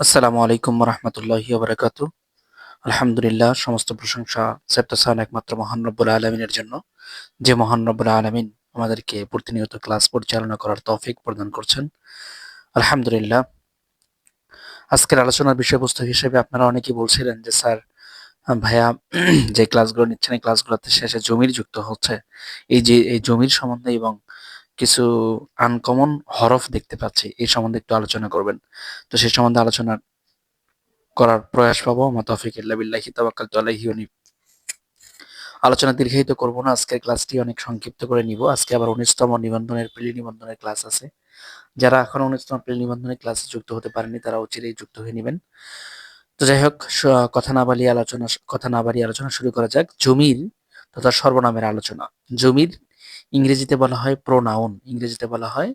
আসসালামু আলাইকুম রহমতুল্লাহি আলহামদুলিল্লাহ সমস্ত প্রশংসা সেপ্তাসান একমাত্র মহান রব্বুল আলমিনের জন্য। যে মহান রব্বুল আলমিন আমাদেরকে প্রতিনিয়ত ক্লাস পরিচালনা করার তৌফিক প্রদান করছেন। আলহামদুলিল্লাহ। আজকের আলোচনার বিষয়বস্তু হিসেবে আপনারা অনেকেই বলছিলেন যে, স্যার, ভাইয়া, যে ক্লাসগুলো নিচ্ছেন, এই ক্লাসগুলোতে শেষে জমির যুক্ত হচ্ছে। এই যে, এই জমির সম্বন্ধে এবং কিছু আনকমন হরফ দেখতে পাচ্ছি, এই সম্বন্ধে একটু আলোচনা করবেন। তো সেই সম্বন্ধে আলোচনা করার প্রয়াস পাবো। আমার তফিক বিল্লাহি তাওয়াক্কাল আলাইহি ওয়া আলোচনা দীর্ঘায়িত করব না, আজকের ক্লাসটি অনেক সংক্ষিপ্ত করে নিব। আজকে আবার উনিশতম নিবন্ধনের প্রিলি নিবন্ধনের ক্লাস আছে। যারা এখন উনিশতম প্রিলি নিবন্ধনের ক্লাসে যুক্ত হতে পারেনি তারা অচিরেই যুক্ত হয়ে নেবেন। তো যাই হোক কথা না বাড়িয়ে আলোচনা, কথা না বাড়িয়ে আলোচনা শুরু করা যাক। জমির তথা সর্বনামের আলোচনা। জমির ইংরেজিতে বলা হয় প্রোনাউন ইংরেজিতে বলা হয়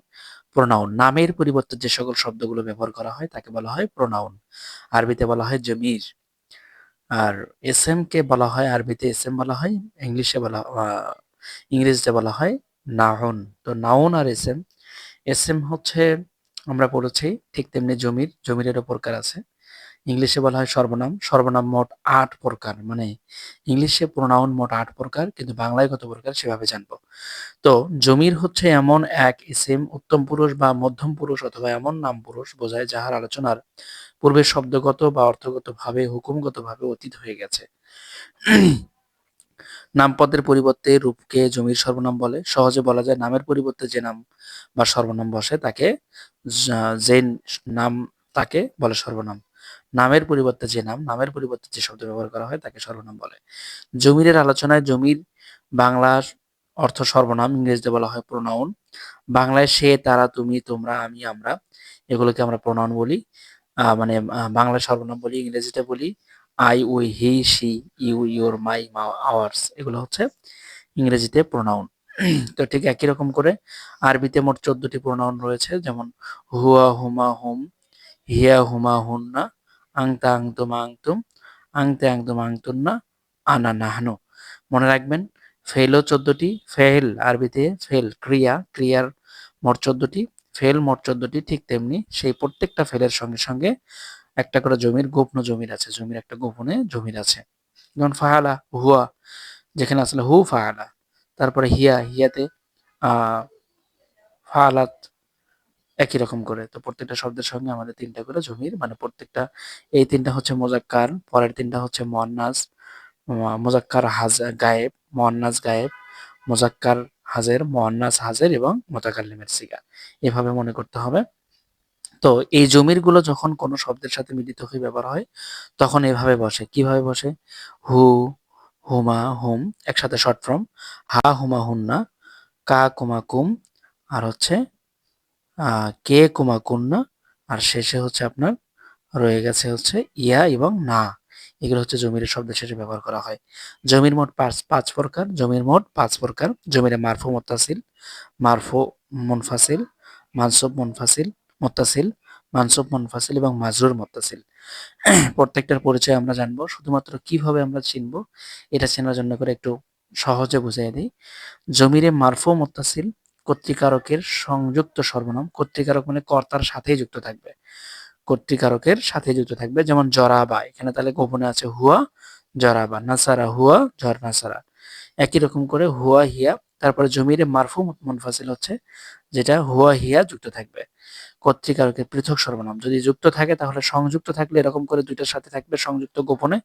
প্রোনাউন নামের পরিবর্তে যে সকল শব্দগুলো ব্যবহার করা হয় তাকে বলা হয় প্রোনাউন আরবিতে বলা হয় জমির। আর এস এম কে বলা হয়, আরবিতে এস এম বলা হয়, ইংলিশে বলা ইংরেজিতে বলা হয় নাউন তো নাউন আর এস এম এস এম হচ্ছে আমরা পড়েছি ঠিক তেমনি জমির জমিরেরও প্রকার আছে। ইংলিশে বলা হয় সর্বনাম। সর্বনাম মোট আট প্রকার মানে ইংলিশে প্রোনাউন মোট আট প্রকার, কিন্তু বাংলায় কত প্রকার সেভাবে জানব। তো জমির হচ্ছে এমন এক ইসিম, উত্তম পুরুষ বা মধ্যম পুরুষ অথবা এমন নাম পুরুষ বোঝায় যাহার আলোচনার পূর্বে শব্দগত বা অর্থগত ভাবে হুকুমগত ভাবে অতীত হয়ে গেছে। নামপদের পরিবর্তে রূপকে জমির সর্বনাম বলে। সহজে বলা যায় নামের পরিবর্তে যে নাম বা সর্বনাম বসে তাকে যে নাম তাকে বলে সর্বনাম। নামের পরিবর্তে যে নাম, নামের পরিবর্তে যে শব্দ ব্যবহার করা হয় তাকে সর্বনাম বলে। জমিরের আলোচনায় জমির বাংলার অর্থ সর্বনাম, ইংরেজিতে বলা হয় প্রোনাউন বাংলায় সে, তারা, তুমি, তোমরা, আমি, আমরা এগুলোকে আমরা প্রোনাউন বলি। মানে বাংলায় সর্বনাম বলি, ইংরেজিতে বলি I we he she you your my মা আওয়ার্স এগুলো হচ্ছে ইংরেজিতে প্রোনাউন তো ঠিক একই রকম করে আরবিতে মোট চোদ্দটি প্রোনাউন রয়েছে, যেমন হুয়া, হুমা, হুম হিয়া হুমা হুন্না আংতা আংতুম আংতুম আংতে আংতুম আংতুন্না আনা নাহানো মনে রাখবেন ফেলও চোদ্দটি ফেল আরবিতে ফেল ক্রিয়া, ক্রিয়ার মোট চোদ্দটি ফেল মোট চোদ্দটি, ঠিক তেমনি সেই প্রত্যেকটা ফেলের সঙ্গে সঙ্গে একটা করে জমির গোপন জমির আছে, জমির একটা গোপনে জমির আছে। যেমন ফাহালা, হুয়া, যেখানে আসলে হু ফাহালা, তারপরে হিয়া, হিয়াতে, আহ ফাহালাত একই রকম করে। তো প্রত্যেকটা শব্দের সঙ্গে আমাদের তিনটা করে জমির মানে প্রত্যেকটা, এই তিনটা হচ্ছে মোজাক্কার, পরের তিনটা হচ্ছে মন্নাস মোজাক্কার হাজ, গায়েব মন্নাস গায়েব, মোজাক্কার হাজের মন্নাস হাজের এবং মোতাকাল্লিমের সিগা। এভাবে মনে করতে হবে। তো এই জমিরগুলো যখন কোনো শব্দের সাথে মিলিত হয়ে ব্যবহার হয়, তখন এভাবে বসে। কীভাবে বসে? হু, হুমা, হুম, একসাথে শর্ট ফর্ম। হা, হুমা, হুন্না, কা, কুমা, কুম, আর হচ্ছে কে কুমা কুন্না, আর শেষে হচ্ছে আপনার রয়ে গেছে হচ্ছে ইয়া এবং না। এগুলো হচ্ছে জমির শব্দ শেষে ব্যবহার করা হয়। জমির মোট পাঁচ পাঁচ প্রকার, জমির মোট পাঁচ প্রকার। জমিরে মারফু মোত্তাসিল, মারফু মুনফাসিল, মানসুব মুনফাসিল, মোত্তাসিল, মানসুব মুনফাসিল এবং মাজরুর মোত্তাসিল। প্রত্যেকটার পরিচয় আমরা জানব, শুধুমাত্র কীভাবে আমরা চিনবো, এটা চেনার জন্য করে একটু সহজে বুঝিয়ে দিই। জমিরে মারফু মোত্তাসিল কর্তৃকারকের সংযুক্ত সর্বনাম, কর্তৃকারক মানে কর্তার সাথেই যুক্ত থাকবে। কর্তৃকারকের সাথে যুক্ত থাকবে, যেমন জরাবা, এখানে তাহলে গোপনে আছে হুয়া, জরাবা, নাসারা, হুয়া জর নাসারা। একই রকম করে হুয়া, হিয়া, তারপরে জমিরে মারফু মুনফাসিল হচ্ছে, যেটা হুয়া, হিয়া যুক্ত থাকবে। কর্তৃকারকের পৃথক সর্বনাম। যদি যুক্ত থাকে তাহলে সংযুক্ত থাকলে এরকম করে দুইটার সাথে থাকবে সংযুক্ত গোপনে।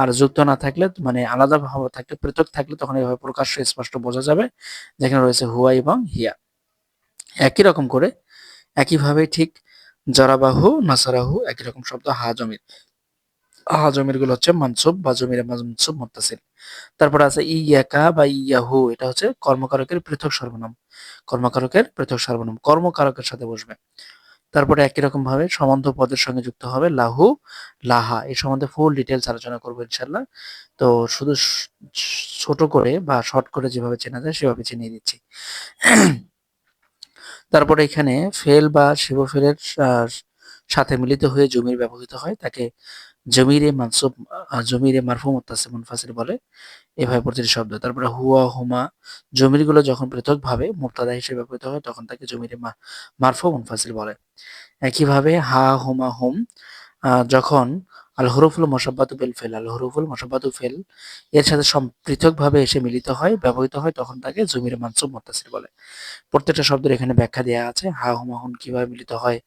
আর যুক্ত না থাকলে মানে আলাদা ভাবে থাকলে, পৃথক থাকলে তখন এভাবে প্রকাশ্য স্পষ্ট বোঝা যাবে। যেখানে রয়েছে হুয়া এবং হিয়া একই রকম করে, একইভাবে ঠিক জরাবাহু নাসারাহু একই রকম শব্দ, হা জমির হা জমিরগুলো হচ্ছে মানসুব বা জমির মানসুব মুত্তাসিল। তারপর আছে ইয়াকা বা ইয়াহু, এটা হচ্ছে কর্মকারকের পৃথক সর্বনাম। কর্মকারকের পৃথক সর্বনাম, কর্মকারকের সাথে বসবে। তারপরে একই রকম ভাবে সম্বন্ধ পদের সঙ্গে যুক্ত হবে লাহু, লাহা, এই সম্বন্ধে ফুল ডিটেলস আলোচনা করব ইনশাল্লাহ তো শুধু ছোট করে বা শর্ট করে যেভাবে চেনা যায় সেভাবে চিনিয়ে দিচ্ছি। তারপরে এখানে ফেল বা শিবফেলের সাথে মিলিত হয়ে জমির ব্যবহৃত হয়। তাকে জমিরে মানসুব জমিরে মারফু মুত্তাসিল মুনফাসিল বলে এভাবে প্রতিটি শব্দ। তারপরে হুয়া, হুমা জমিরগুলো যখন পৃথকভাবে মুক্তাদা হিসেবে ব্যবহৃত হয়, তখন তাকে জমিরে মারফু মুনফাসিল বলে। একইভাবে হা, হুমা, হুম যখন আল হরফুল মশাব্বাতু বিল ফেল আল হরফুল মশাব্বাতু ফেল এর সাথে পৃথকভাবে এসে মিলিত হয়, ব্যবহৃত হয়, তখন তাকে জমির মানসুব মুত্তাসিল বলে। প্রত্যেকটা শব্দের এখানে ব্যাখ্যা দেওয়া আছে, হা, হুমা, হুম কীভাবে মিলিত হয়,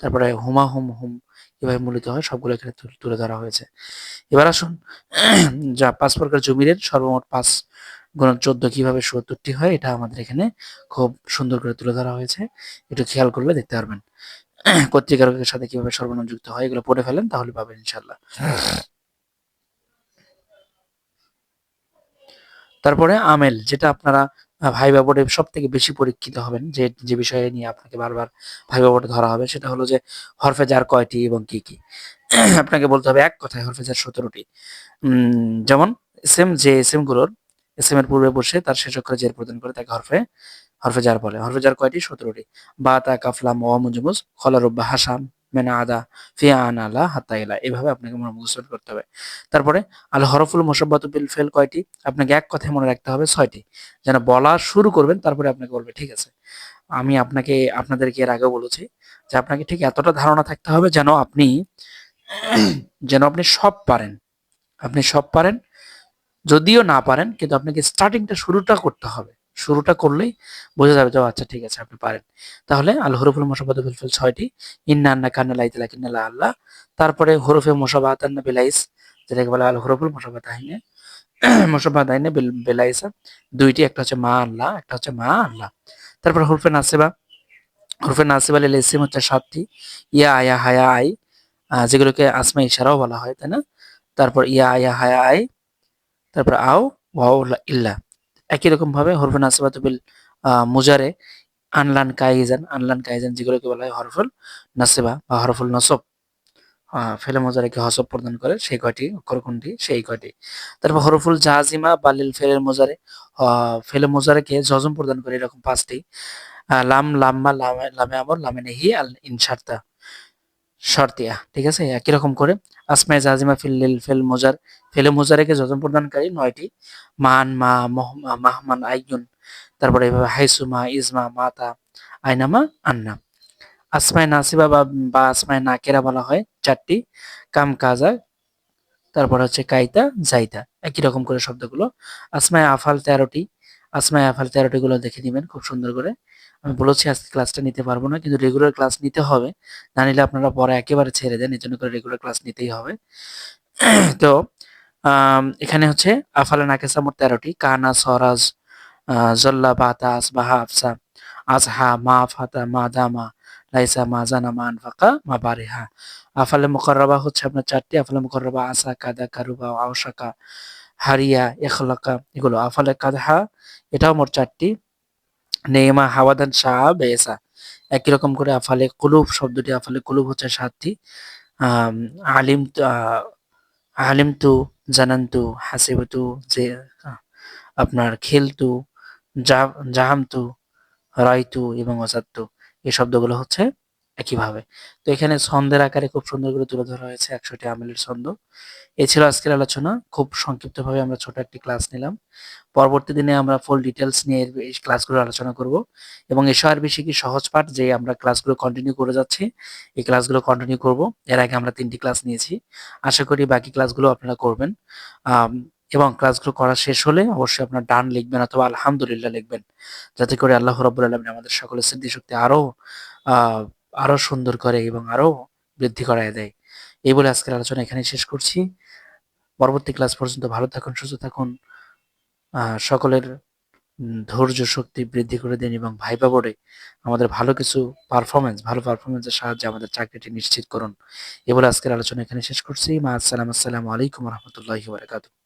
তারপরে হুমা, হুম হুম কীভাবে মূলিত হয়, সবগুলো এখানে তুলে ধরা হয়েছে। এবার আসুন, যা পাঁচ প্রকার জমির সর্বমোট পাঁচ গুণ চোদ্দ কীভাবে সত্তরটি হয়, এটা আমাদের এখানে খুব সুন্দর করে তুলে ধরা হয়েছে। একটু খেয়াল করলে দেখতে পারবেন। কর্তৃকারকের সাথে কীভাবে সর্বনাম যুক্ত হয়, এগুলো পড়ে ফেলেন, তাহলে পাবেন ইনশাল্লাহ তারপরে আমেল, যেটা আপনারা ভাইবা বোর্ডে সব থেকে বেশি পরীক্ষিত হবেন, যে যে বিষয়ে নিয়ে আপনাকে বারবার ভাইবা বোর্ডে ধরা হবে, সেটা হলো যে হরফে যার কয়টি এবং কি কি? আপনাকে বলতে হবে এক কথায় হরফে যার সতেরোটি। যেমন, এসএম, যে এসএমগুলোর, এসএম এর পূর্বে বসে তার শেষ অক্ষরে জের প্রদান করে তাকে হরফে হরফে জার বলে। হরফে জার কয়টি? সতেরোটি। বা, তা কাফলাম ওয়া মুজমুজ খলারুব্বা হাসাম মেনা আদা ফিয়া আনালা হাত্তা ইলা। এভাবে আপনাকে মনে মুখস্থ করতে হবে। তারপরে, আল হরফুল মোসাব্বাতু বিল ফেল কয়টি? আপনাকে এক কথায় মনে রাখতে হবে ছয়টি। যেন বলা শুরু করবেন, তারপরে আপনাকে বলবে, ঠিক আছে। আমি আপনাকে, আপনাদেরকে এর আগেও বলেছি যে আপনাকে ঠিক এতটা ধারণা থাকতে হবে যেন আপনি যেন আপনি সব পারেন। আপনি সব পারেন, যদিও না পারেন, কিন্তু আপনাকে স্টার্টিংটা শুরুটা করতে হবে। শুরুটা করলেই বোঝা যাবে যে আচ্ছা ঠিক আছে, আপনি পারেন। তাহলে আল হরফুল মোসাবাদ বিলফিল ছয়টি, ইন্না আন্না কান্না লাইতে লাকিন্না আল্লাহ। তারপরে হরফে মোসাবাত আন্না বিলাইস যেটাকে বলে আল হরফুল মোসাবাত আইনে মোসাবাত আইনে বেলাইসা দুইটি, একটা হচ্ছে মা আল্লাহ, একটা হচ্ছে মা আল্লাহ। তারপর হরফে নাসিবা হরফে নাসিবা লিল ইসিম হচ্ছে সাতটি, ইয়া, আয়া, হায়া, আই যেগুলোকে আসমা ইশারাও বলা হয়, তাই না? তারপর ইয়া, আয়া, হায়া, আই, তারপর আও, ওয়াও ইল্লা। একই রকম ভাবে হরফে নাসিবাতু বিল আহ, মুজারে আনলান কাইজান আনলান কাইজান যেগুলোকে বলা হয় হরফুল নাসিবা বা হরফুল নসব। ফেলে মোজারেকে হসব প্রদান করে সেই কয়টি অক্ষর কোনটি সেই কয়টি। তারপর হরফুল জাজিমা বা লিল ফেলের মোজারে ফেলে মোজারেকে জজম প্রদান করে এরকম পাঁচটি। লাম লাম্মা লামে লামে আমর লামে নেহি আল ইনসার্তা শর্তিয়া, ঠিক আছে? একই রকম করে আসমায় জাজিমা ফিল লিল ফেল মোজার, ফেলে মোজারেকে যজন প্রদানকারী নয়টি, মান, মা মহমা মাহমান আইগুন তারপরে এভাবে হাইসুমা ইজমা, মাতা, আইনামা, আন্না। আসমায় নাসিবা বা বা আসমায় নাকেরা বলা হয় চারটি, কাম কাজা, তারপর হচ্ছে কাইতা, জাইতা, একই রকম করে শব্দগুলো। আসমায় আফাল তেরোটি আসমায় আফাল তেরোটি গুলো দেখে নিবেন খুব সুন্দর করে। আমি বলেছি আজকে ক্লাসটা নিতে পারব না, কিন্তু রেগুলার ক্লাস নিতে হবে। না নিলে আপনারা পরে একেবারে ছেড়ে দেন এই জন্য করে রেগুলার ক্লাস নিতেই হবে। তো এখানে হচ্ছে, আফালে নাকেসা মোট তেরোটি। কানা, সরাজ জল্লা বাতা আসবাহা আফসা, আজহা, মা, ফাতা, মা, দামা, লাইসা, মা, জানা, মা, আনফাকা, মা, বারিহা। আফালে মুকররবা হচ্ছে আপনার চারটি। আফালে মুকররবা আসা কাদা, কারুবা আওসাকা হারিয়া, এখলাকা, এগুলো আফালে কাদহা, এটাও মোট চারটি। নেইমা হাওয়াদান শাহ বেসা একই রকম করে আফালে কুলুব, শব্দটি আফালে কুলুব হচ্ছে সাতটি। আলিম আলিম তু জানান্তু হাসিবতু যে আপনার খেলতু জাহামতু রায়তু এবং অজাত্তু এই শব্দগুলো হচ্ছে একইভাবে। তো এখানে ছন্দের আকারে খুব সুন্দর করে তুলে ধরা হয়েছে একশোটি আমিলের ছন্দ। এই ছিল আজকের আলোচনা। খুব সংক্ষিপ্তভাবে আমরা ছোট একটি ক্লাস নিলাম। পরবর্তী দিনে আমরা ফুল ডিটেলস নিয়ে এই ক্লাসগুলো আলোচনা করব এবং এসো আর বেশি কি সহজ পাঠ যে আমরা ক্লাসগুলো কন্টিনিউ করে যাচ্ছি, এই ক্লাসগুলো কন্টিনিউ করব। এর আগে আমরা তিনটি ক্লাস নিয়েছি। আশা করি বাকি ক্লাসগুলো আপনারা করবেন। এবং ক্লাসগুলো করা শেষ হলে অবশ্যই আপনার ডান লিখবেন অথবা আলহামদুলিল্লাহ লিখবেন। যাতে করে আল্লাহ রব্বুল আলমিন আমাদের সকলের স্মৃতিশক্তি আরও আহ আরও সুন্দর করে এবং আরও বৃদ্ধি করায় দেয়। এই বলে আজকের আলোচনা এখানে শেষ করছি। পরবর্তী ক্লাস পর্যন্ত ভালো থাকুন, সুস্থ থাকুন। সকলের ধৈর্য শক্তি বৃদ্ধি করে দিন এবং ভাইবা বোর্ডে আমাদের ভালো কিছু পারফরমেন্স ভালো পারফরমেন্সের সাহায্যে আমাদের চাকরিটি নিশ্চিত করুন। এ বলে আজকের আলোচনা এখানে শেষ করছি। মা, আসসালাম আসসালামু আলাইকুম রহমতুল্লাহি বারাকাতুহু।